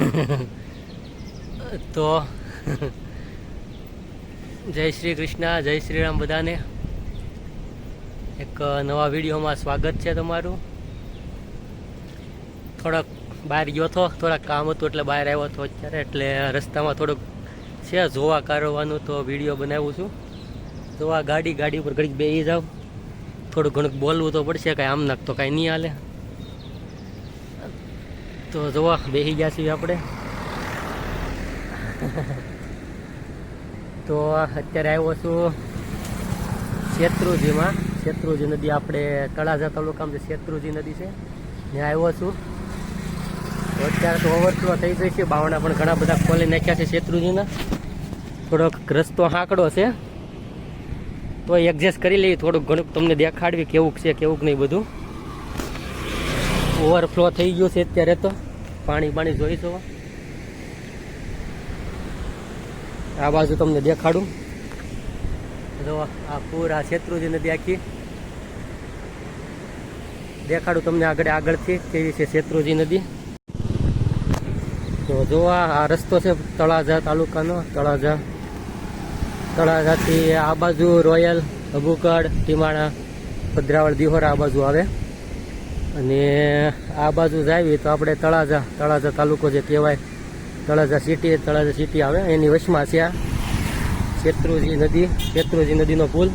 તો જય શ્રી કૃષ્ણ, જય શ્રી રામ બધાને. એક નવા વિડીયોમાં સ્વાગત છે તમારું. થોડાક બહાર ગયો હતો, થોડાક કામ હતું એટલે બહાર આવ્યો હતો અત્યારે, એટલે રસ્તામાં થોડુંક છે, જોવા કરવાનું તો વીડિયો બનાવું છું. જોવા ગાડી ગાડી ઉપર ઘડીક બેસી જાઉં થોડું ઘણું બોલવું તો પડશે, કાંઈ આમ નાખ તો કાંઈ નહીં હાલે. તો જોવા બેસી ગયા છીએ આપણે. તો અત્યારે આવ્યો છું શેત્રુજીમાં. શેત્રુજી નદી આપણે તળાજા તાલુકામાં જે શેત્રુજી નદી છે, ત્યાં આવ્યો છું. તો અત્યારે તો ઓવરફ્લો થઈ ગઈ છે, બાવણા પણ ઘણા બધા ખોલી નાખ્યા છે શેત્રુજીના. થોડોક રસ્તો હાંકડો છે. તો એડજસ્ટ કરી લઈએ, થોડુંક ઘણું તમને દેખાડવી કેવું છે, કેવું નહીં બધું. ઓવરફ્લો થઈ ગયું છે અત્યારે તો. પાણી પાણી જોઈતો આ બાજુ તમને દેખાડું. જો આ પૂર, આ શેત્રુજી નદી આખી. દેખાડું તમને આગળ આગળથી કેવી છે શેત્રુજી નદી. તો જો આ રસ્તો છે તળાજા તાલુકાનો, તળાજા. તળાજાથી આ બાજુ રોયલ અબુકડ ટીમાણા, ભદ્રાવળ, દિહોરા આ બાજુ આવે. અને આ બાજુ જાવી તો આપણે તળાજા તળાજા તાલુકો જે કહેવાય, તળાજા સિટી તળાજા સિટી આવે. એની વચમાં છે આ શેત્રુજી નદી, શેત્રુજી નદીનો પુલ.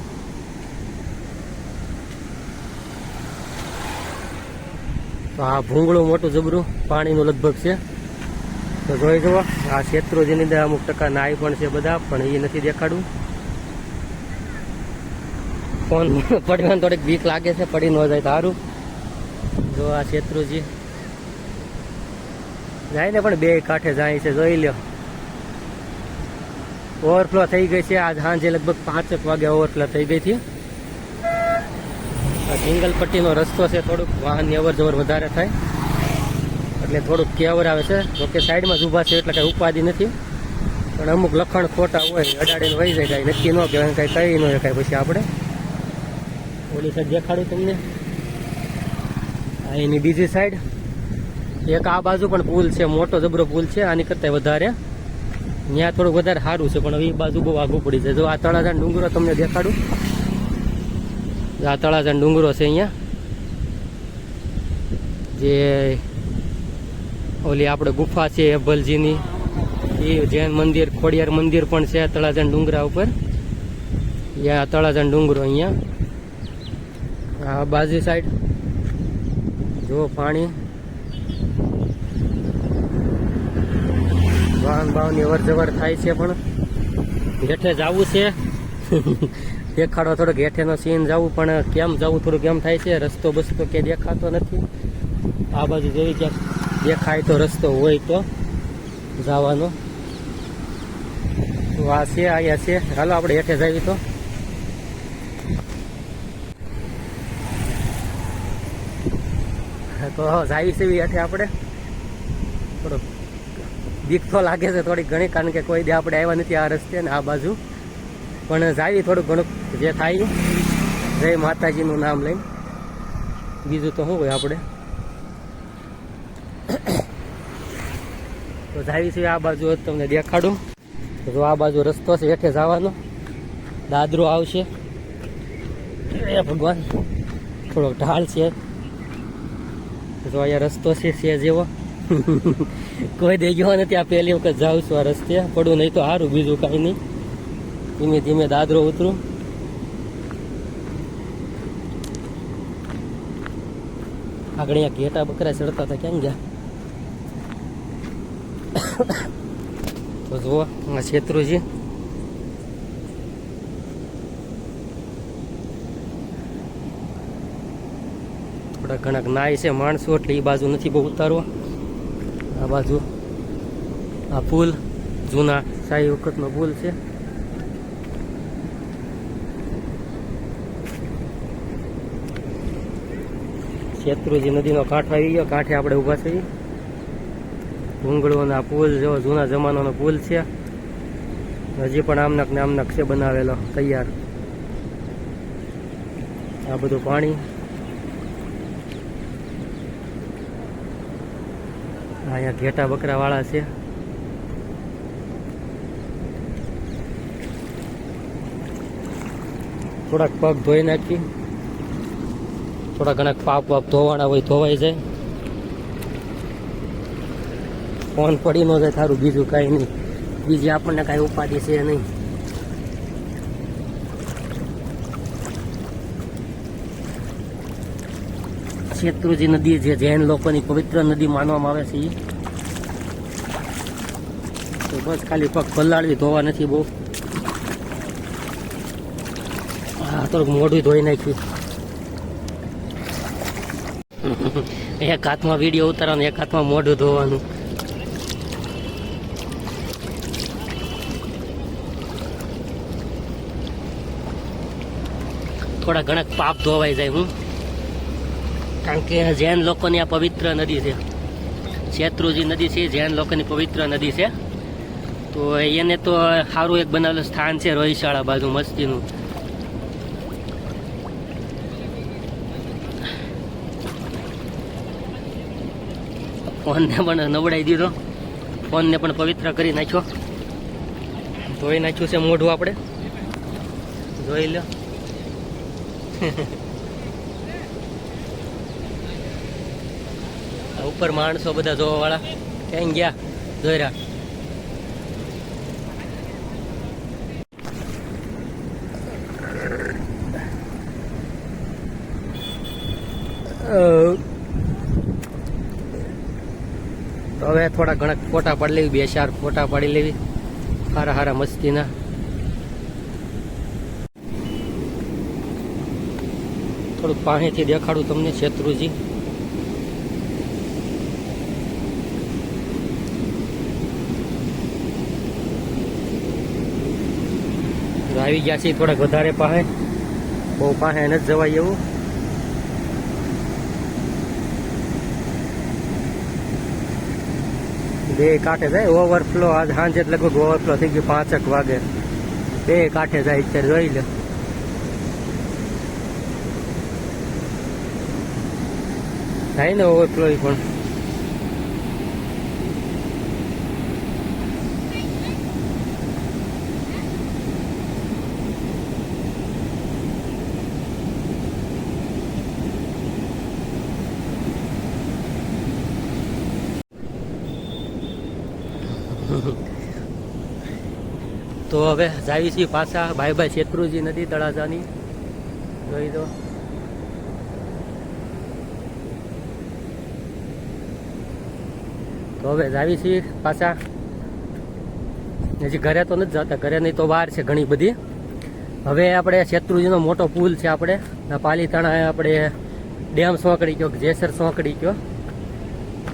તો આ ભૂંગળું મોટું જબરું, પાણીનું લગભગ છે. તો જોઈ જુઓ, આ શેત્રુજીની અંદર અમુક ટકા નાય પણ છે બધા, પણ એ નથી દેખાડવું ફોન પડવાની થોડીક બીક લાગે છે, પડી ન જાય તારું જો આ શેત્રુજી. જાય ને પણ બે કાંઠે જાય છે, જોઈ લ્યો. ઓવરફ્લો થઈ ગઈ છે, આજ સાંજે લગભગ પાંચેક વાગે ઓવરફ્લો થઈ ગઈ હતી. આ સિંગલ પટ્ટીનો રસ્તો છે, થોડુંક વાહનની અવર જવર વધારે થાય. એટલે થોડુંક કેવર આવે છે. જોકે સાઈડમાં જ ઊભા છે, એટલે કાંઈ ઉપાધિ નથી. પણ અમુક લખણ ખોટા હોય, અડાડીને વહી જાય, કાંઈ નક્કી ન કહેવાય, કાંઈ કહી ન શકાય પછી આપણે. ઓલી સાઈડ દેખાડું તમને. એની બીજી સાઈડ એક આ બાજુ પણ પુલ છે, મોટો જબરો પુલ છે, આની કરતાં વધારે. ત્યાં થોડુંક વધારે સારું છે, પણ એ બાજુ બહુ આગું પડી છે જો આ તળાજા ડુંગરો તમને દેખાડું. આ તળાજા ડુંગરો છે અહીંયા. જે ઓલી આપણે ગુફા છે, અભલજીની. એ જૈન મંદિર, ખોડિયાર મંદિર પણ છે તળાજા ડુંગરા ઉપર. યા તળાજા ડુંગરો અહીંયા. આ બાજુ સાઈડ જો પાણી. વાહન બાહનની અવર જવર થાય છે પણ. હેઠે જવું છે. દેખાડો થોડોક હેઠેનો સીન જવું, પણ કેમ જવું થોડુંક કેમ થાય છે. રસ્તો બસતો કે દેખાતો નથી. આ બાજુ જેવી ક્યાંક દેખાય તો રસ્તો હોય તો જવાનો. તો આ છે, અહીંયા છે. હાલો, આપણે હેઠે જઈએ તો. તો જાય છે એવી હેઠે આપણે. થોડોક બીક તો લાગે છે થોડી ઘણી, કારણ કે કોઈ દે આપણે આવ્યા નથી આ રસ્તે ને આ બાજુ. પણ જાવી થોડું ઘણું જે થાય જય માતાજીનું નામ લઈને. બીજું તો શું હોય આપણે? તો જાવી છે આ બાજુ તમને દેખાડું. તો આ બાજુ રસ્તો છે, હેઠે જવાનો. દાદરો આવશે. ભગવાન. થોડોક ઢાળ છે. જો અહીંયા રસ્તો છે છે જેવો. કોઈ દઈ ગયો નથી આ પહેલી વખત જાઉં છું આ રસ્તે. પડું નહીં તો સારું બીજું કાંઈ નહીં. ધીમે ધીમે દાદરો ઉતરું. આગળ અહીંયા ઘેટા બકરા ચડતા હતા, ક્યાં ગયા? જુઓ, આ શેત્રુજી થોડા નાય છે, માણસો, એટલે એ બાજુ નથી બહુ ઉતારો આ બાજુ આ પુલ, જૂના શાહી વખતનો પુલ છે. શેત્રુજી નદીનો કાંઠો આવી ગયો, કાંઠે આપણે ઊભા છીએ. ભૂંગળોના પુલ જેવો જૂના જમાનાનો પુલ છે. હજી પણ આમનક ને આમનક છે બનાવેલો, તૈયાર. આ બધું પાણી અહીંયા ઘેટા બકરા વાળા છે. થોડાક પગ ધોઈ નાખી. થોડા ઘણા પાપ પાપ ધોવાના હોય ધોવાઈ જાય. ફોન પડી ન જાય, થારું બીજું કાંઈ નહીં. બીજી આપણને કાંઈ ઉપાધિ છે નહીં. શેત્રુજી નદી જે જૈન લોકોની પવિત્ર નદી માનવામાં આવે છે તો બસ ખાલી પગ પલાળવી, ધોવા નથી બહુ. હા, થોડુંક મોઢું ધોઈ નાખ્યું. એક હાથમાં વીડિયો ઉતારવાનું, એક હાથમાં મોઢું ધોવાનું. થોડા ઘણા પાપ ધોવાઈ જાય, હું. કારણ કે જૈન લોકોની આ પવિત્ર નદી છે. શેત્રુજી નદી છે, જૈન લોકોની પવિત્ર નદી છે. તો એને તો સારું એક બનાવેલું સ્થાન છે રોહિશાળા બાજુ મસ્તીનું. ફોનને પણ નવડાવી દીધો. ફોનને પણ પવિત્ર કરી નાખ્યો. ધોઈ નાખ્યું છે મોઢું આપણે. જોઈ લો. ઉપર માણસો બધા જોવા વાળા ક્યાં ગયા? જોઈ રહ્યા. હવે થોડા ઘણા ફોટા પાડી લેવી, બે ચાર ફોટા પાડી લેવી. હારા હારા મસ્તીના. થોડુંક પાણીથી દેખાડું તમને, શેત્રુજી. આવી ગયા છે થોડાક વધારે પાસે બહુ પાસે નથી જવાય એવું. બે કાંઠે જાય ઓવરફ્લો, આજ સાંજે લગભગ ઓવરફ્લો થઈ ગયું પાંચક વાગે. બે કાંઠે જાય અત્યારે, જોઈ લે. થાય ને ઓવરફ્લો પણ. તો હવે જાવી છીએ પાછા. ભાઈ ભાઈ શેત્રુજી નદી તળાજાની. જોઈ દો તો હવે જાવી છીએ પાછા. હજી ઘરે તો નથી જતા. ઘરે નહીં તો વાર છે ઘણી બધી. હવે આપણે શેત્રુજીનો મોટો પુલ છે આપણે. પાલીતાણા આપણે ડેમ સોંકડી ગયો, જેસર સોંકડી ગયો.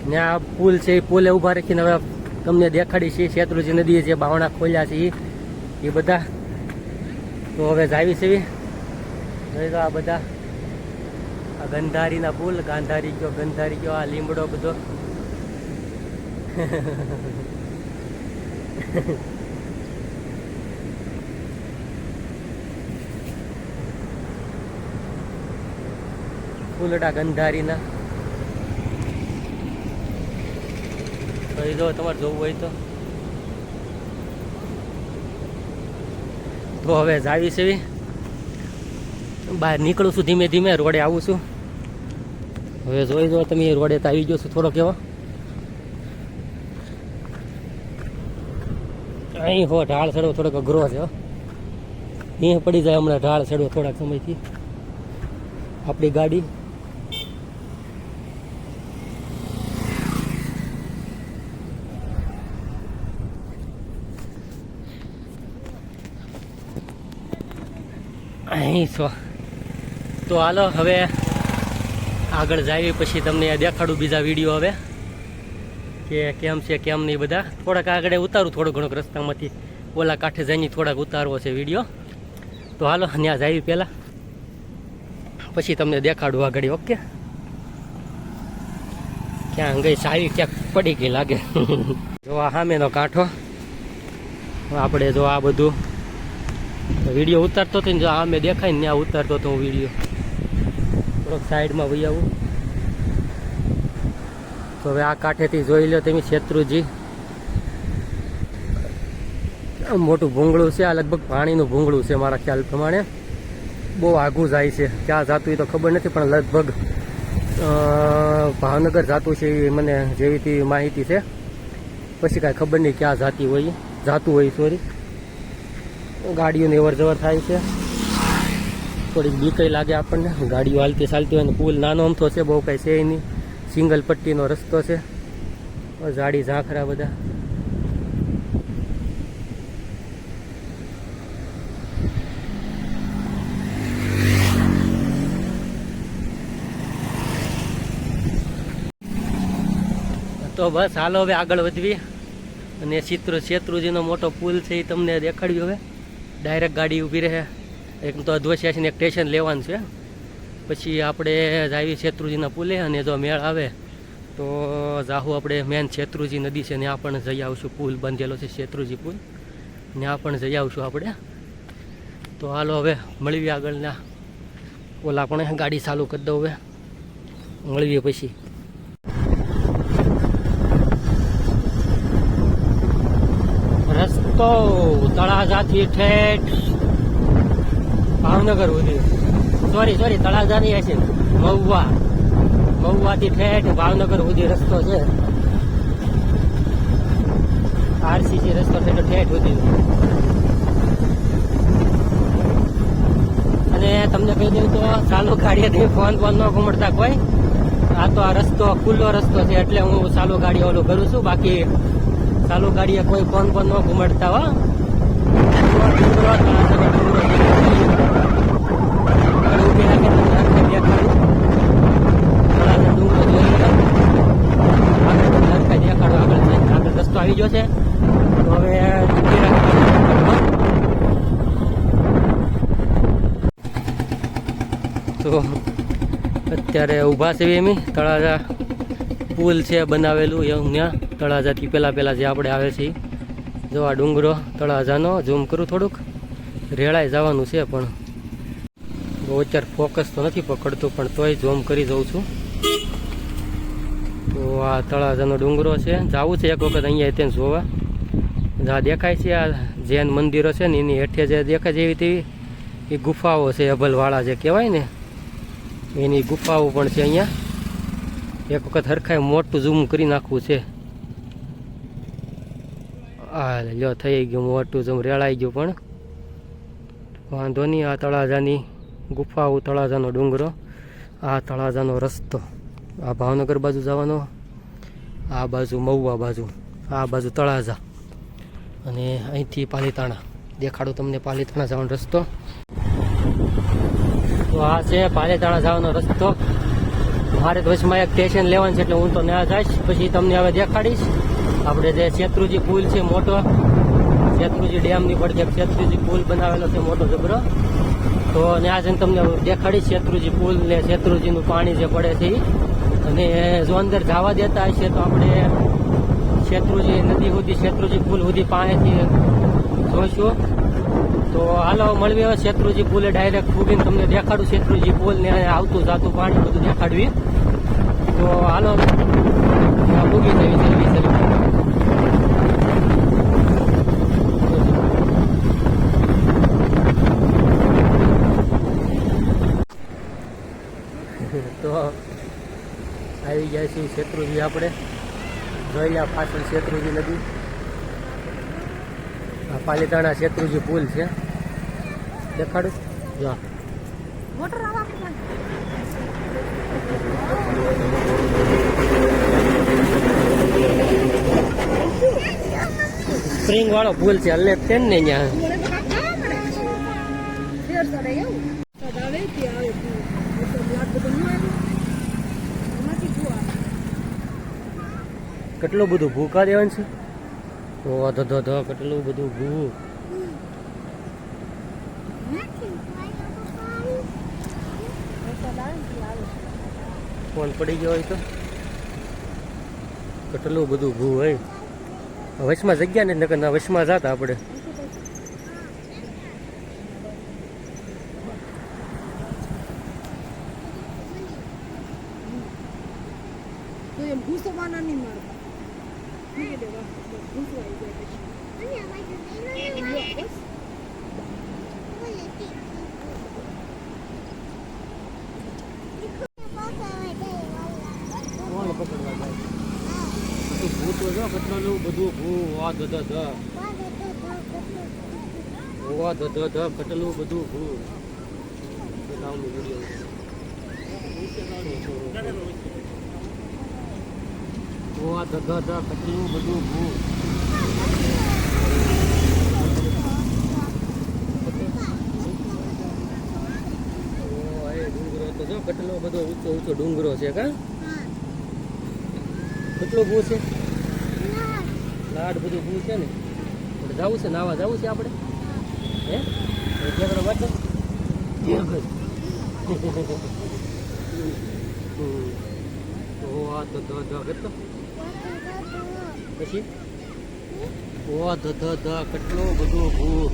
ને આ પુલ છે એ પુલે ઊભા રાખીને હવે તમને દેખાડી છે શેત્રુજી નદીએ જે બાવણા ખોલ્યા છે એ એ બધા. તો હવે જાવી છે જોઈ લો આ બધા. આ ગંધારીના પુલ ગાંધારી ગયો, ગંધારી ગયો, આ લીમડો બધો. ફૂલડા ગંધારીના. તો એ જો તમારે જોવું હોય તો. તો હવે જાવી છે. બહાર નીકળું છું ધીમે ધીમે, રોડે આવું છું. હવે જોઈ દો તમે રોડે તો આવી ગયો છું થોડોક કેવો અહીં હો, ઢાળ ચડવો થોડોક અઘરો છે. અહીં પડી જાય હમણાં ઢાળ ચડવો થોડાક સમયથી. આપણી ગાડી. અહીં છો. તો હાલો, હવે આગળ જાય પછી તમને દેખાડું બીજા વીડિયો હવે. કે કેમ છે, કેમ નહીં બધા. થોડાક આગળ ઉતારું, થોડો ઘણો રસ્તામાંથી. ઓલા કાંઠે જઈને થોડાક ઉતારવો છે વીડિયો. તો હાલો ત્યાં જાય પહેલાં. પછી તમને દેખાડું આગળ, ઓકે? ક્યાં ગઈ સારી, ક્યાંક પડી ગઈ લાગે. જો આ સામેનો કાંઠો. આપણે જો આ બધું વીડિયો ઉતારતો હતો ને જો આ મેં દેખાય ને ત્યાં ઉતારતો હતો હું વીડિયો થોડોક સાઈડમાં વહી આવું. તો હવે આ કાંઠેથી જોઈ લો તમે શેત્રુજી. મોટું ભૂંગળું છે, આ લગભગ પાણીનું ભૂંગળું છે મારા ખ્યાલ પ્રમાણે. બહુ આઘું જાય છે. ક્યાં જાતું એ તો ખબર નથી, પણ લગભગ ભાવનગર જાતું છે એ મને જેવી તેવી માહિતી છે. પછી કાંઈ ખબર નહીં ક્યાં જાતી હોય, જાતું હોય સોરી ગાડીઓની અવર જવર થાય છે. થોડીક બીકઈ લાગે આપણને. ગાડીઓ હાલતી ચાલતી હોય ને પુલ નાનો અમથો છે, બહુ કાંઈ છે નહીં. સિંગલ પટ્ટીનો રસ્તો છે. ઝાડી ઝાંખરા બધા. તો બસ, હાલો હવે આગળ વધવી. અને ચિત્ર શેત્રુજીનો મોટો પુલ છે એ તમને દેખાડ્યું હવે. ડાયરેક્ટ ગાડી ઊભી રહે. એક તો અધ્વશ્યાસીને એક સ્ટેશન લેવાનું છે. પછી આપણે જાવી શેત્રુજીના પુલે અને જો મેળ આવે તો જાહુ આપણે મેન શેત્રુજી નદી છે, ત્યાં પણ જઈ આવશું. પુલ બાંધેલો છે, શેત્રુજી પુલ. ત્યાં પણ જઈ આવશું આપણે. તો હાલો હવે મળીએ આગળના. ઓલા પણ ગાડી ચાલુ કરી દઉં હવે. મળીએ પછી. રસ્તો તળાજાથી ઠેઠ ભાવનગર સુધી. સોરી સોરી તળાજાની હશે. મહુવા. મહુવાથી ઠેઠ ભાવનગર સુધી રસ્તો છે. આરસીસી રસ્તો ઠેઠ ઠેઠ સુધી. અને તમને કહી દઉં તો ચાલુ ગાડીએથી ફોન ફોન ન ઘુમડતા કોઈ. આ તો આ રસ્તો ખુલ્લો રસ્તો છે એટલે હું ચાલુ ગાડી ઓલું કરું છું. બાકી ચાલુ ગાડીએ કોઈ ફોન ફોન ન ઘુમાડતા, હો. આવી ગયો છે હવે તો અત્યારે ઊભા છે એમ તળાજા. પુલ છે બનાવેલું એવું ત્યાં તળાજાથી પહેલાં પહેલાં જે આપણે આવે છે. જો આ ડુંગરો તળાજાનો ઝૂમ કરું થોડુંક. રેળાઈ જવાનું છે પણ બહુ અત્યારે ફોકસ તો નથી પકડતું, પણ તોય ઝૂમ કરી જઉં છું. તો આ તળાજાનો ડુંગરો છે. જવું છે એક વખત અહીંયા ત્યાં જોવા. જા દેખાય છે આ જૈન મંદિરો છે ને એની હેઠે જે દેખાય છે એવી તેવી એ ગુફાઓ છે અભલવાળા જે કહેવાય ને, એની ગુફાઓ પણ છે અહીંયા. એક વખત હરખાય મોટું ઝૂમ કરી નાખવું છે. હા લ્યો, થઈ ગયું મોટું ઝૂમ રેળાઈ ગયું પણ. વાંધો નહીં, આ તળાજાની ગુફાઓ તળાજાનો ડુંગરો, આ તળાજાનો રસ્તો. આ ભાવનગર બાજુ જવાનો, આ બાજુ મહુવા બાજુ, આ બાજુ તળાજા. અને અહીંથી પાલીતાણા. દેખાડું તમને પાલીતાણા જવાનો રસ્તો. તો આ છે પાલીતાણા જવાનો રસ્તો. મારે તો વચમાં એક સ્ટેશન લેવાનું છે એટલે હું તો ત્યાં જઈશ. પછી તમને હવે દેખાડીશ. આપણે જે શેત્રુજી પુલ છે મોટો, શેત્રુજી ડેમની પર જે શેત્રુજી પુલ બનાવેલો છે મોટો જબરો તો ત્યાં જઈને તમને દેખાડીશ શેત્રુજી પુલ ને શેત્રુજીનું પાણી જે પડે છે અને જો અંદર જવા દેતા હશે તો આપણે શેત્રુજી નદી સુધી, શેત્રુજી પુલ સુધી પાણીથી જોઈશું. તો હાલો મળવી હવે શેત્રુજી પુલે ડાયરેક્ટ ફૂગીને તમને દેખાડું. શેત્રુજી પુલ ને આવતું જાતું પાણી બધું દેખાડવી. તો હાલો. ફૂગી જવી છે વીસ તો આવી ગયા છીએ શેત્રુજી આપણે. જોઈ લ્યા પાછળ શેત્રુજી નદી. પાલીતાણા શેત્રુજી પુલ છે. દેખાડું? જો. મોટર સ્પ્રિંગ વાળો પુલ છે જ તે ને ત્યાં તો તું તો કેટલું બધું ભૂકા દેવાનું છે ઓ ધો કેટલું બધું ભૂ. ફોન પડી ગયો હોય તો. કેટલું બધું ભૂ હોય. વચમાં જગ્યા ને નકર ના વચમાં જતા આપણે. તો એમ ઘૂસવાના દેવા ઘૂસવાઈ જાય પછી લ્યો, બસ કોણ પકડવા જાય બધું ભૂત જો બધું ભૂ વા ધ ધ ધ વા ધ ધ ધ કટલું બધું એ નામનું વીડિયો વા ધ ધ ધ કટલું બધું જો કેટલો બધો ઊંચો ઊંચો ડુંગરો છે કા? કેટલો ભૂ છે? લાડ બધું ભૂ છે ને, એટલે જવું છે, નાવા જવું છે આપણે. હે? ઝઘડો વાંચો ઓ આ ધ ધ કેટલો? પછી? ઓ ધ ધ ધ કેટલો બધો ભૂ.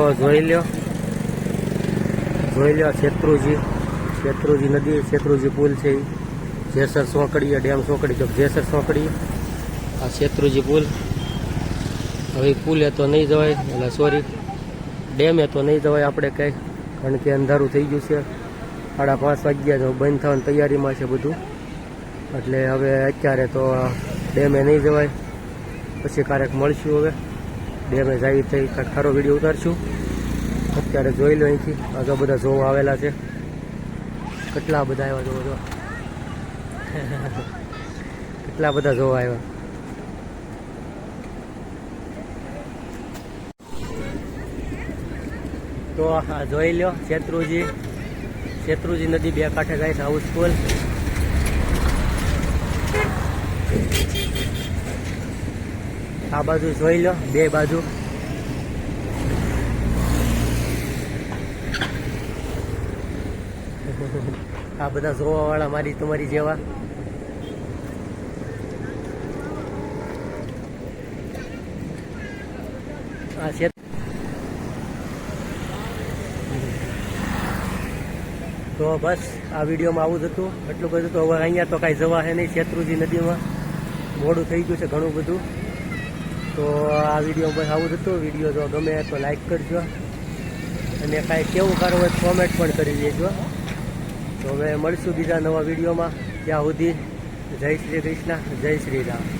તો જોઈ લ્યો. જોઈ લ્યો શેત્રુજી. શેત્રુજી નદી, શેત્રુજી પુલ છે. જેસર સોંકડીએ, ડેમ સોંકડી. ચોક જેસર સોંકડી, આ શેત્રુજી પુલ. હવે પુલે તો નહીં જવાય, એટલે સોરી ડેમે તો નહીં જવાય આપણે કંઈ, કારણ કે અંધારું થઈ ગયું છે. સાડા પાંચ વાગ્યા તો બંધ થવાની તૈયારીમાં છે બધું. એટલે હવે અત્યારે તો ડેમે નહીં જવાય. પછી ક્યારેક મળશું હવે. ડેમે આવી થઈ કાંઈક સારો વીડિયો ઉતારશું. અત્યારે જોઈ લો અહીંથી, આગળ બધા જોવા આવેલા છે. કેટલા બધા આવ્યા જોવો જો. કેટલા બધા જોવા આવ્યા. તો જોઈ લો, શેત્રુજી. શેત્રુજી નદી બે કાંઠે જાય છે હાઉસફુલ આ બાજુ જોઈ લો, બે બાજુ. આ બધા જોવા વાળા મારી તમારી જેવા. આ છે. તો બસ, આ વિડીયોમાં આવું જ હતું. એટલું બધું તો હવે અહીંયા તો કાંઈ જવા હે નહીં શેત્રુજી નદીમાં. મોડું થઈ ગયું છે ઘણું બધું. તો આ વીડિયો બસ આવું જ હતું. વીડિયો જો ગમે તો લાઈક કરજો. અને કાંઈ કેવું કરવું હોય કોમેન્ટ પણ કરી દેજો. તો હવે મળશું બીજા નવા વિડીયોમાં. ત્યાં સુધી જય શ્રી કૃષ્ણ, જય શ્રી રામ.